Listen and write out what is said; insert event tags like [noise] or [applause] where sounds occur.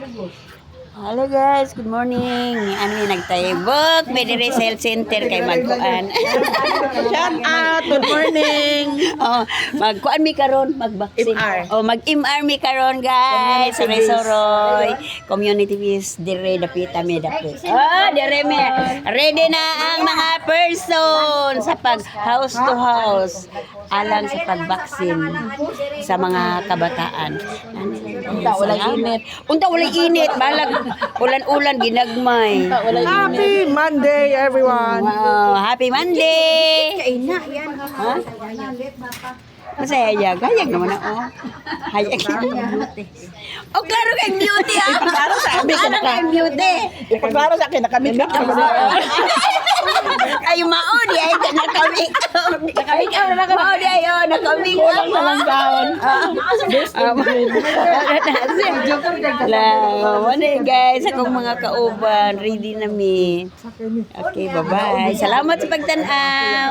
Hello guys, good morning. Ano yung nagtayibok? Pwede health center kay magkuan. [laughs] Shout out! Good morning! oh, magkuan mi karon, magbaksin. MR. Oh, mag-MR mi karon guys. Sa. Resoroy. Community based dire dapita mi dapit. Ah, dire mi. Ready na ang mga person sa pag house to house alang sa pagbaksin sa mga kabataan. Unta wala init. Unta wala init, balag ulan-ulan ginagmay. Happy Monday, everyone! Wow, happy Monday! Kaina, yan. Ha? Masaya hayag. Hayag naman ako. Hayag. Oh, klaro kay beauty ah. Klaro sa Klaro kinaka- kay beauty. Ipagklaro sa akin, nakamit ka Ay, maudi ay nakamik. Nakamik na lang. Maudi ay oh, nakamik. Kulang na lang taon. Wala. Eh, guys, akong mga kauban, ready na mi. Okay, bye-bye. Salamat sa pagtanaw.